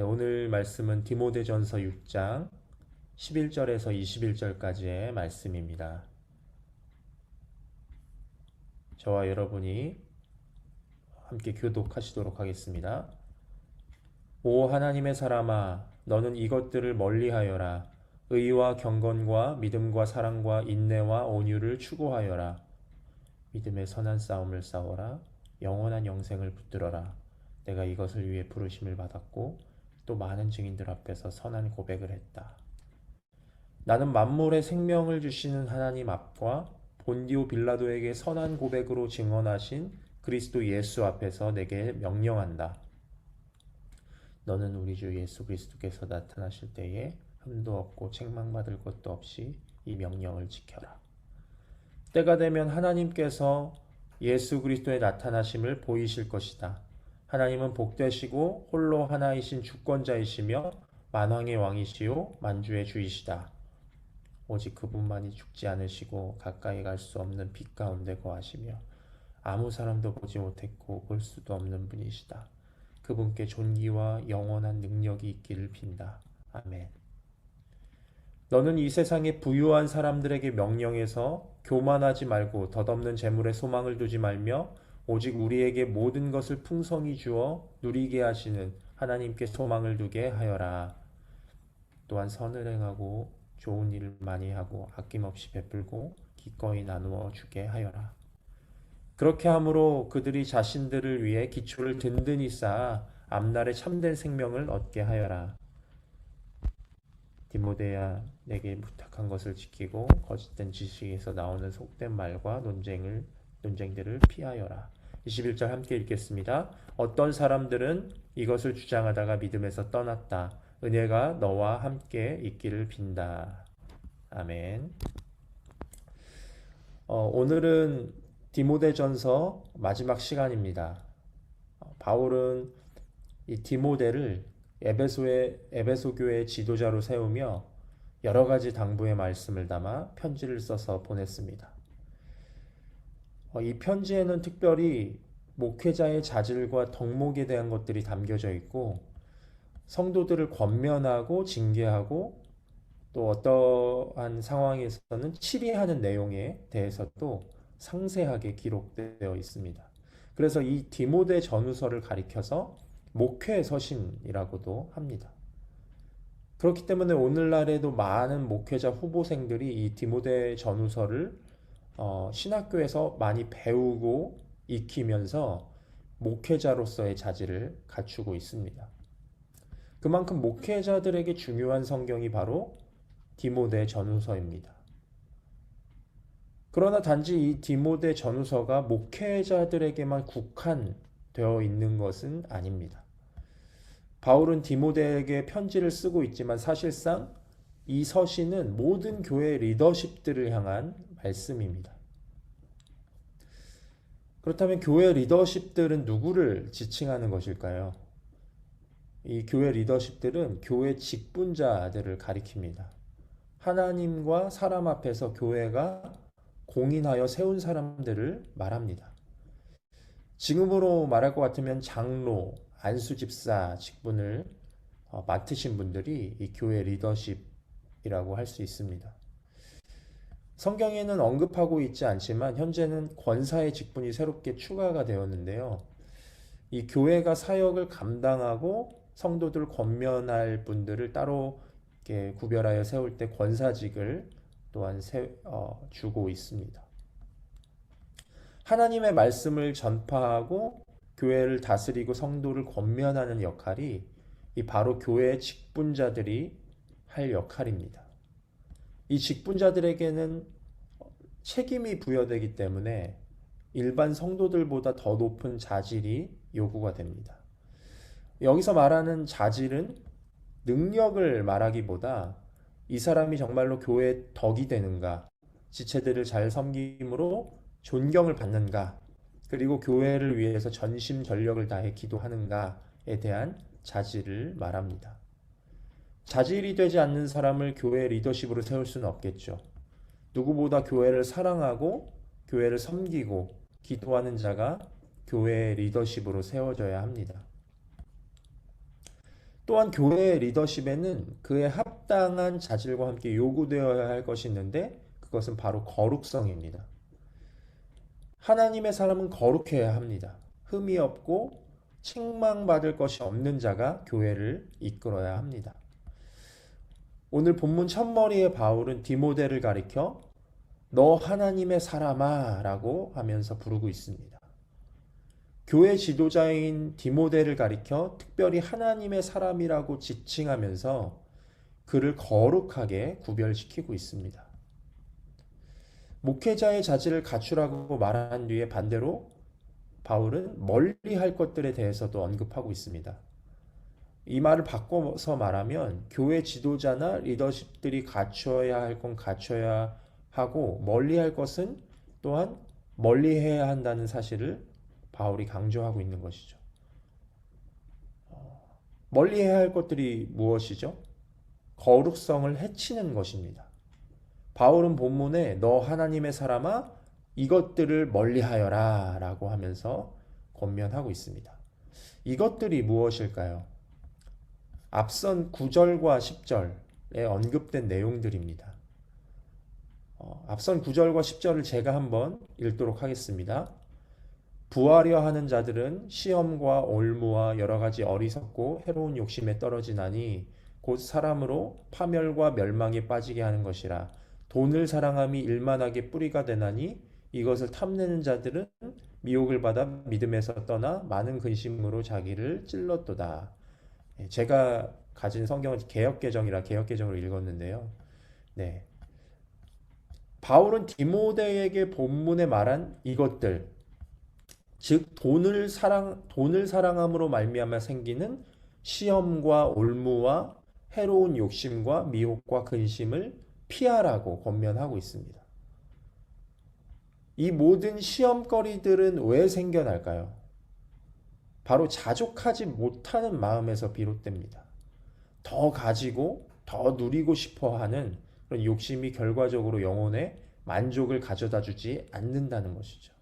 네, 오늘 말씀은 디모데전서 6장 11절에서 21절까지의 말씀입니다. 저와 여러분이 함께 교독하시도록 하겠습니다. 오 하나님의 사람아 너는 이것들을 멀리하여라 의와 경건과 믿음과 사랑과 인내와 온유를 추구하여라 믿음의 선한 싸움을 싸워라 영원한 영생을 붙들어라 내가 이것을 위해 부르심을 받았고 또 많은 증인들 앞에서 선한 고백을 했다. 나는 만물의 생명을 주시는 하나님 앞과 본디오 빌라도에게 선한 고백으로 증언하신 그리스도 예수 앞에서 내게 명령한다. 너는 우리 주 예수 그리스도께서 나타나실 때에 흠도 없고 책망받을 것도 없이 이 명령을 지켜라. 때가 되면 하나님께서 예수 그리스도의 나타나심을 보이실 것이다. 하나님은 복되시고 홀로 하나이신 주권자이시며 만왕의 왕이시요 만주의 주이시다. 오직 그분만이 죽지 않으시고 가까이 갈 수 없는 빛 가운데 거하시며 아무 사람도 보지 못했고 볼 수도 없는 분이시다. 그분께 존귀와 영원한 능력이 있기를 빈다. 아멘. 너는 이 세상의 부유한 사람들에게 명령해서 교만하지 말고 덧없는 재물에 소망을 두지 말며 오직 우리에게 모든 것을 풍성히 주어 누리게 하시는 하나님께 소망을 두게 하여라. 또한 선을 행하고 좋은 일을 많이 하고 아낌없이 베풀고 기꺼이 나누어 주게 하여라. 그렇게 함으로 그들이 자신들을 위해 기초를 든든히 쌓아 앞날에 참된 생명을 얻게 하여라. 디모데야 내게 부탁한 것을 지키고 거짓된 지식에서 나오는 속된 말과 논쟁을 논쟁들을 피하여라. 21절 함께 읽겠습니다. 어떤 사람들은 이것을 주장하다가 믿음에서 떠났다. 은혜가 너와 함께 있기를 빈다. 아멘. 어, 오늘은 디모데전서 마지막 시간입니다. 어, 바울은 이 디모데를 에베소의 에베소 교회의 지도자로 세우며 여러 가지 당부의 말씀을 담아 편지를 써서 보냈습니다. 어, 이 편지에는 특별히 목회자의 자질과 덕목에 대한 것들이 담겨져 있고 성도들을 권면하고 징계하고 또 어떠한 상황에서는 치리하는 내용에 대해서도 상세하게 기록되어 있습니다. 그래서 이 디모데 전후서를 가리켜서 목회 서신이라고도 합니다. 그렇기 때문에 오늘날에도 많은 목회자 후보생들이 이 디모데 전후서를 어, 신학교에서 많이 배우고 익히면서 목회자로서의 자질을 갖추고 있습니다. 그만큼 목회자들에게 중요한 성경이 바로 디모데 전후서입니다. 그러나 단지 이 디모데 전후서가 목회자들에게만 국한되어 있는 것은 아닙니다. 바울은 디모데에게 편지를 쓰고 있지만 사실상 이 서신은 모든 교회 리더십들을 향한 말씀입니다. 그렇다면 교회 리더십들은 누구를 지칭하는 것일까요? 이 교회 리더십들은 교회 직분자들을 가리킵니다. 하나님과 사람 앞에서 교회가 공인하여 세운 사람들을 말합니다. 지금으로 말할 것 같으면 장로, 안수집사 직분을 어, 맡으신 분들이 이 교회 리더십이라고 할 수 있습니다. 성경에는 언급하고 있지 않지만 현재는 권사의 직분이 새롭게 추가가 되었는데요. 이 교회가 사역을 감당하고 성도들 권면할 분들을 따로 이렇게 구별하여 세울 때 권사직을 또한 세, 어, 주고 있습니다. 하나님의 말씀을 전파하고 교회를 다스리고 성도를 권면하는 역할이 이 바로 교회의 직분자들이 할 역할입니다. 이 직분자들에게는 책임이 부여되기 때문에 일반 성도들보다 더 높은 자질이 요구가 됩니다. 여기서 말하는 자질은 능력을 말하기보다 이 사람이 정말로 교회의 덕이 되는가, 지체들을 잘 섬김으로 존경을 받는가, 그리고 교회를 위해서 전심 전력을 다해 기도하는가에 대한 자질을 말합니다. 자질이 되지 않는 사람을 교회 리더십으로 세울 수는 없겠죠. 누구보다 교회를 사랑하고 교회를 섬기고 기도하는 자가 교회의 리더십으로 세워져야 합니다. 또한 교회 리더십에는 그에 합당한 자질과 함께 요구되어야 할 것이 있는데 그것은 바로 거룩성입니다. 하나님의 사람은 거룩해야 합니다. 흠이 없고 책망받을 것이 없는 자가 교회를 이끌어야 합니다. 오늘 본문 첫머리에 바울은 디모데를 가리켜 너 하나님의 사람아 라고 하면서 부르고 있습니다. 교회 지도자인 디모데를 가리켜 특별히 하나님의 사람이라고 지칭하면서 그를 거룩하게 구별시키고 있습니다. 목회자의 자질을 갖추라고 말한 뒤에 반대로 바울은 멀리 할 것들에 대해서도 언급하고 있습니다. 이 말을 바꿔서 말하면 교회 지도자나 리더십들이 갖춰야 할 건 갖춰야 하고 멀리 할 것은 또한 멀리 해야 한다는 사실을 바울이 강조하고 있는 것이죠. 어, 멀리 해야 할 것들이 무엇이죠? 거룩성을 해치는 것입니다. 바울은 본문에 너 하나님의 사람아 이것들을 멀리하여라 라고 하면서 권면하고 있습니다. 이것들이 무엇일까요? 앞선 9절과 10절에 언급된 내용들입니다. 어, 앞선 9절과 10절을 제가 한번 읽도록 하겠습니다. 부하려 하는 자들은 시험과 올무와 여러 가지 어리석고 해로운 욕심에 떨어지나니 곧 사람으로 파멸과 멸망에 빠지게 하는 것이라 돈을 사랑함이 일만하게 뿌리가 되나니 이것을 탐내는 자들은 미혹을 받아 믿음에서 떠나 많은 근심으로 자기를 찔렀도다. 예, 제가 가진 성경은 개혁개정이라 개혁개정으로 읽었는데요. 네. 바울은 디모데에게 본문에 말한 이것들, 즉 돈을 사랑 돈을 사랑함으로 말미암아 생기는 시험과 올무와 해로운 욕심과 미혹과 근심을 피하라고 권면하고 있습니다. 이 모든 시험거리들은 왜 생겨날까요? 바로 자족하지 못하는 마음에서 비롯됩니다. 더 가지고 더 누리고 싶어 하는 그런 욕심이 결과적으로 영혼에 만족을 가져다 주지 않는다는 것이죠.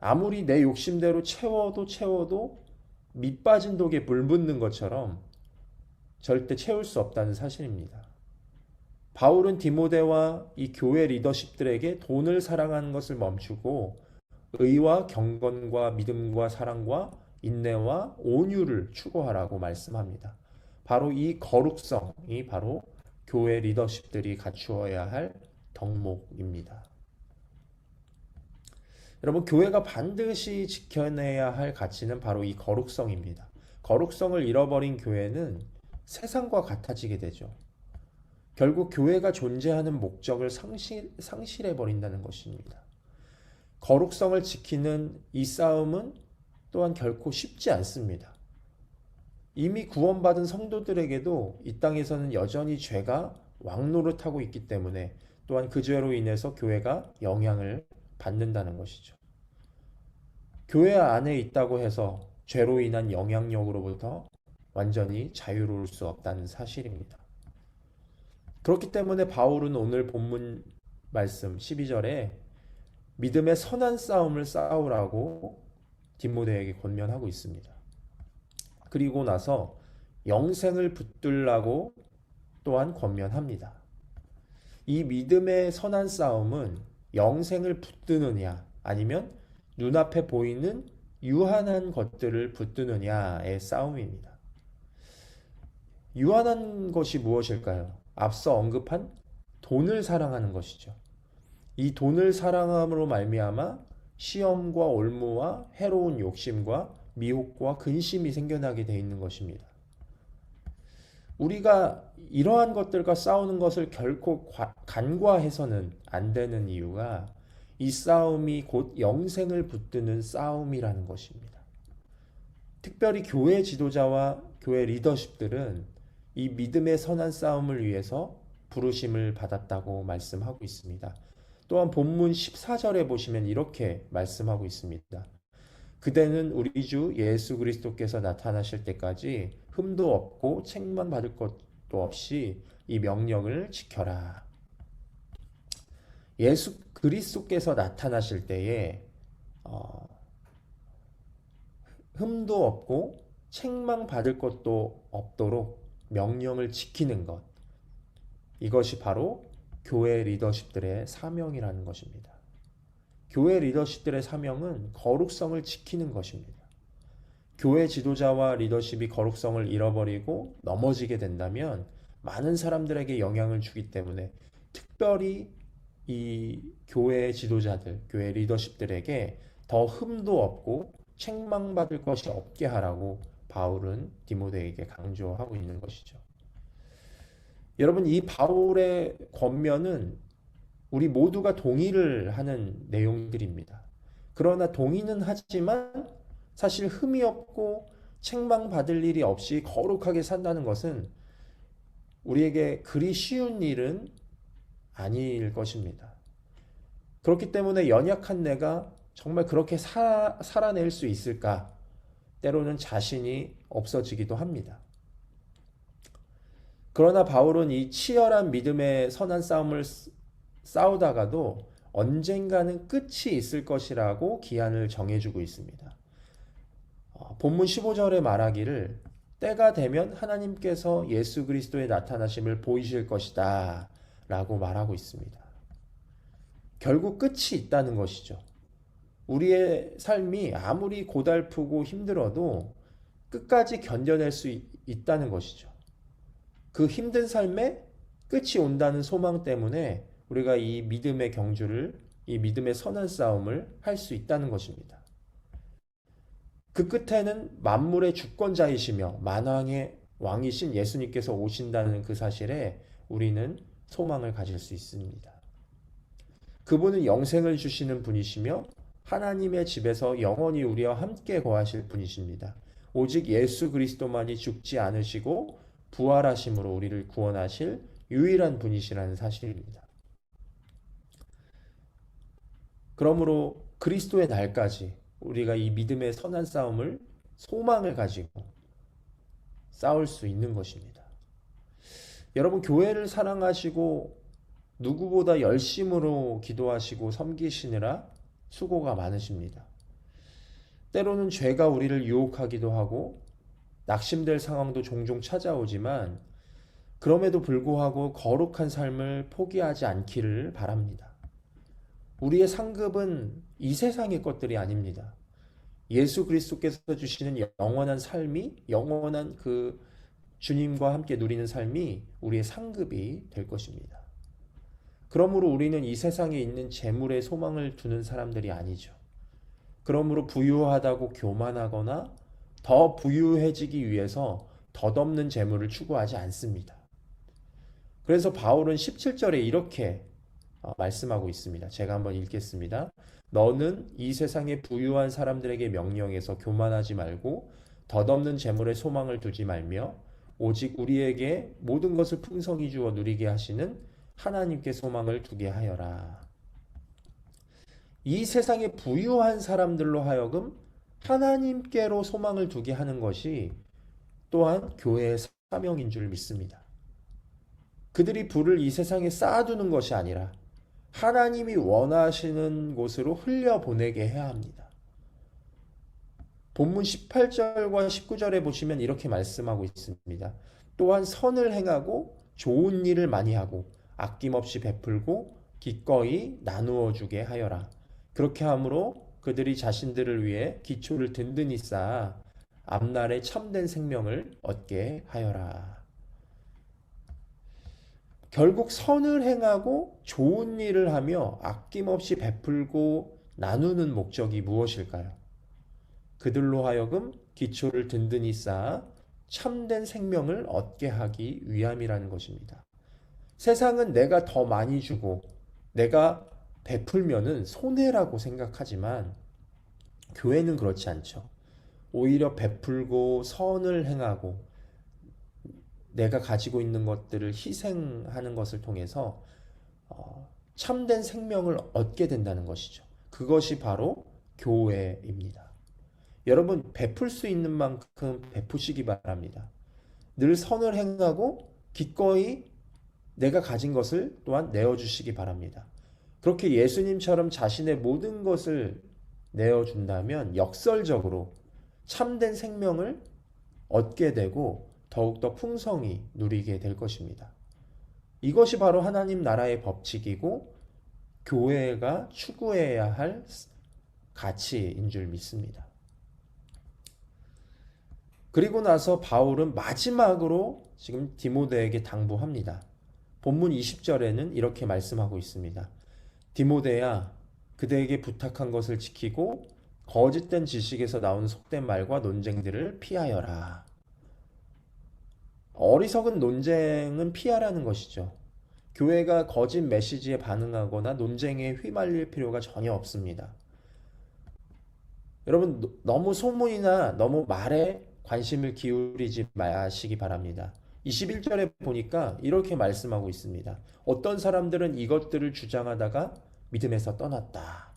아무리 내 욕심대로 채워도 채워도 밑 빠진 독에 물 붓는 것처럼 절대 채울 수 없다는 사실입니다. 바울은 디모데와 이 교회 리더십들에게 돈을 사랑하는 것을 멈추고 의와 경건과 믿음과 사랑과 인내와 온유를 추구하라고 말씀합니다. 바로 이 거룩성이 바로 교회 리더십들이 갖추어야 할 덕목입니다. 여러분, 교회가 반드시 지켜내야 할 가치는 바로 이 거룩성입니다. 거룩성을 잃어버린 교회는 세상과 같아지게 되죠. 결국 교회가 존재하는 목적을 상실, 상실해 버린다는 것입니다. 거룩성을 지키는 이 싸움은 또한 결코 쉽지 않습니다. 이미 구원받은 성도들에게도 이 땅에서는 여전히 죄가 왕노릇하고 있기 때문에 또한 그 죄로 인해서 교회가 영향을 받는다는 것이죠. 교회 안에 있다고 해서 죄로 인한 영향력으로부터 완전히 자유로울 수 없다는 사실입니다. 그렇기 때문에 바울은 오늘 본문 말씀 12절에 믿음의 선한 싸움을 싸우라고 디모데에게 권면하고 있습니다. 그리고 나서 영생을 붙들라고 또한 권면합니다. 이 믿음의 선한 싸움은 영생을 붙드느냐 아니면 눈앞에 보이는 유한한 것들을 붙드느냐의 싸움입니다. 유한한 것이 무엇일까요? 앞서 언급한 돈을 사랑하는 것이죠. 이 돈을 사랑함으로 말미암아 시험과 올무와 해로운 욕심과 미혹과 근심이 생겨나게 돼 있는 것입니다. 우리가 이러한 것들과 싸우는 것을 결코 간과해서는 안 되는 이유가 이 싸움이 곧 영생을 붙드는 싸움이라는 것입니다. 특별히 교회 지도자와 교회 리더십들은 이 믿음의 선한 싸움을 위해서 부르심을 받았다고 말씀하고 있습니다. 또한 본문 14절에 보시면 이렇게 말씀하고 있습니다. 그대는 우리 주 예수 그리스도께서 나타나실 때까지 흠도 없고 책만 받을 것도 없이 이 명령을 지켜라. 예수 그리스도께서 나타나실 때에 어, 흠도 없고 책망 받을 것도 없도록 명령을 지키는 것. 이것이 바로 교회 리더십들의 사명이라는 것입니다. 교회 리더십들의 사명은 거룩성을 지키는 것입니다. 교회 지도자와 리더십이 거룩성을 잃어버리고 넘어지게 된다면 많은 사람들에게 영향을 주기 때문에 특별히 이 교회 지도자들, 교회 리더십들에게 더 흠도 없고 책망받을 것이 없게 하라고 바울은 디모데에게 강조하고 있는 것이죠. 여러분, 이 바울의 권면은 우리 모두가 동의를 하는 내용들입니다. 그러나 동의는 하지만 사실 흠이 없고 책망받을 일이 없이 거룩하게 산다는 것은 우리에게 그리 쉬운 일은 아닐 것입니다. 그렇기 때문에 연약한 내가 정말 그렇게 사, 살아낼 수 있을까? 때로는 자신이 없어지기도 합니다. 그러나 바울은 이 치열한 믿음의 선한 싸움을 싸우다가도 언젠가는 끝이 있을 것이라고 기한을 정해주고 있습니다. 어, 본문 15절에 말하기를 때가 되면 하나님께서 예수 그리스도의 나타나심을 보이실 것이다 라고 말하고 있습니다. 결국 끝이 있다는 것이죠. 우리의 삶이 아무리 고달프고 힘들어도 끝까지 견뎌낼 수 있다는 것이죠. 그 힘든 삶에 끝이 온다는 소망 때문에 우리가 이 믿음의 경주를, 이 믿음의 선한 싸움을 할 수 있다는 것입니다. 그 끝에는 만물의 주권자이시며 만왕의 왕이신 예수님께서 오신다는 그 사실에 우리는 소망을 가질 수 있습니다. 그분은 영생을 주시는 분이시며 하나님의 집에서 영원히 우리와 함께 거하실 분이십니다. 오직 예수 그리스도만이 죽지 않으시고 부활하심으로 우리를 구원하실 유일한 분이시라는 사실입니다. 그러므로 그리스도의 날까지 우리가 이 믿음의 선한 싸움을 소망을 가지고 싸울 수 있는 것입니다. 여러분, 교회를 사랑하시고 누구보다 열심으로 기도하시고 섬기시느라 수고가 많으십니다. 때로는 죄가 우리를 유혹하기도 하고 낙심될 상황도 종종 찾아오지만 그럼에도 불구하고 거룩한 삶을 포기하지 않기를 바랍니다. 우리의 상급은 이 세상의 것들이 아닙니다. 예수 그리스도께서 주시는 영원한 삶이 영원한 그 주님과 함께 누리는 삶이 우리의 상급이 될 것입니다. 그러므로 우리는 이 세상에 있는 재물에 소망을 두는 사람들이 아니죠. 그러므로 부유하다고 교만하거나 더 부유해지기 위해서 덧없는 재물을 추구하지 않습니다. 그래서 바울은 17절에 이렇게 어, 말씀하고 있습니다. 제가 한번 읽겠습니다. 너는 이 세상의 부유한 사람들에게 명령해서 교만하지 말고 덧없는 재물에 소망을 두지 말며 오직 우리에게 모든 것을 풍성히 주어 누리게 하시는 하나님께 소망을 두게 하여라. 이 세상의 부유한 사람들로 하여금 하나님께로 소망을 두게 하는 것이 또한 교회의 사명인 줄 믿습니다. 그들이 부를 이 세상에 쌓아두는 것이 아니라 하나님이 원하시는 곳으로 흘려보내게 해야 합니다. 본문 18절과 19절에 보시면 이렇게 말씀하고 있습니다. 또한 선을 행하고 좋은 일을 많이 하고 아낌없이 베풀고 기꺼이 나누어 주게 하여라. 그렇게 함으로 그들이 자신들을 위해 기초를 든든히 쌓아 앞날에 참된 생명을 얻게 하여라. 결국 선을 행하고 좋은 일을 하며 아낌없이 베풀고 나누는 목적이 무엇일까요? 그들로 하여금 기초를 든든히 쌓아 참된 생명을 얻게 하기 위함이라는 것입니다. 세상은 내가 더 많이 주고 내가 베풀면은 손해라고 생각하지만 교회는 그렇지 않죠. 오히려 베풀고 선을 행하고 내가 가지고 있는 것들을 희생하는 것을 통해서 어, 참된 생명을 얻게 된다는 것이죠. 그것이 바로 교회입니다. 여러분 베풀 수 있는 만큼 베푸시기 바랍니다. 늘 선을 행하고 기꺼이 내가 가진 것을 또한 내어주시기 바랍니다. 그렇게 예수님처럼 자신의 모든 것을 내어준다면 역설적으로 참된 생명을 얻게 되고 더욱더 풍성히 누리게 될 것입니다. 이것이 바로 하나님 나라의 법칙이고 교회가 추구해야 할 가치인 줄 믿습니다. 그리고 나서 바울은 마지막으로 지금 디모데에게 당부합니다. 본문 20절에는 이렇게 말씀하고 있습니다. 디모데야, 그대에게 부탁한 것을 지키고 거짓된 지식에서 나온 속된 말과 논쟁들을 피하여라. 어리석은 논쟁은 피하라는 것이죠. 교회가 거짓 메시지에 반응하거나 논쟁에 휘말릴 필요가 전혀 없습니다. 여러분, 노- 너무 소문이나 너무 말에 관심을 기울이지 마시기 바랍니다. 21절에 보니까 이렇게 말씀하고 있습니다. 어떤 사람들은 이것들을 주장하다가 믿음에서 떠났다.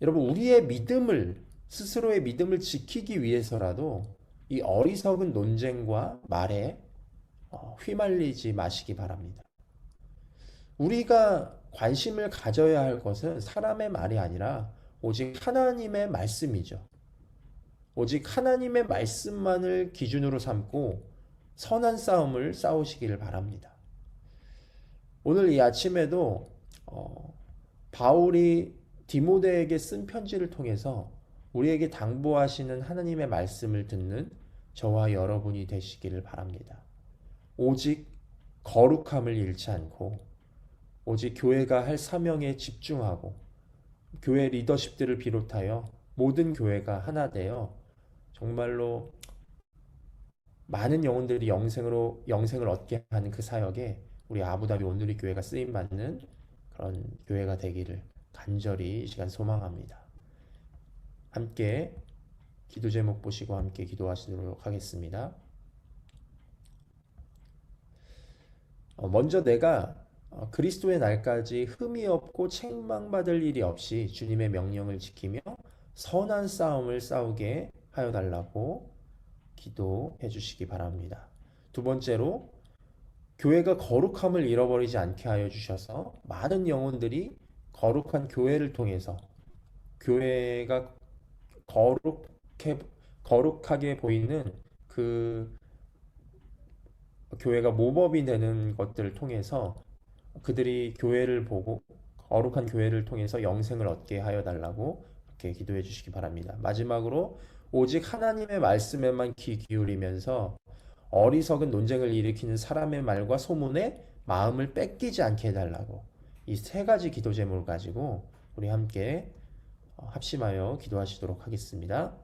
여러분, 우리의 믿음을, 스스로의 믿음을 지키기 위해서라도 이 어리석은 논쟁과 말에 어, 휘말리지 마시기 바랍니다. 우리가 관심을 가져야 할 것은 사람의 말이 아니라 오직 하나님의 말씀이죠. 오직 하나님의 말씀만을 기준으로 삼고 선한 싸움을 싸우시기를 바랍니다. 오늘 이 아침에도 어, 바울이 디모데에게 쓴 편지를 통해서 우리에게 당부하시는 하나님의 말씀을 듣는 저와 여러분이 되시기를 바랍니다. 오직 거룩함을 잃지 않고 오직 교회가 할 사명에 집중하고 교회 리더십들을 비롯하여 모든 교회가 하나 되어 정말로 많은 영혼들이 영생으로 영생을 얻게 하는 그 사역에 우리 아부다비 온누리 교회가 쓰임 받는 그런 교회가 되기를 간절히 이 시간 소망합니다. 함께 기도 제목 보시고 함께 기도하시도록 하겠습니다. 어, 먼저 내가 어, 그리스도의 날까지 흠이 없고 책망받을 일이 없이 주님의 명령을 지키며 선한 싸움을 싸우게 하여 달라고 기도해 주시기 바랍니다. 두 번째로 교회가 거룩함을 잃어버리지 않게 하여 주셔서 많은 영혼들이 거룩한 교회를 통해서 교회가 거룩해 거룩하게 보이는 그 교회가 모범이 되는 것들을 통해서 그들이 교회를 보고 거룩한 교회를 통해서 영생을 얻게 하여 달라고 이렇게 기도해 주시기 바랍니다. 마지막으로 오직 하나님의 말씀에만 귀 기울이면서 어리석은 논쟁을 일으키는 사람의 말과 소문에 마음을 뺏기지 않게 해달라고 이 세 가지 기도 제목을 가지고 우리 함께 합심하여 기도하시도록 하겠습니다.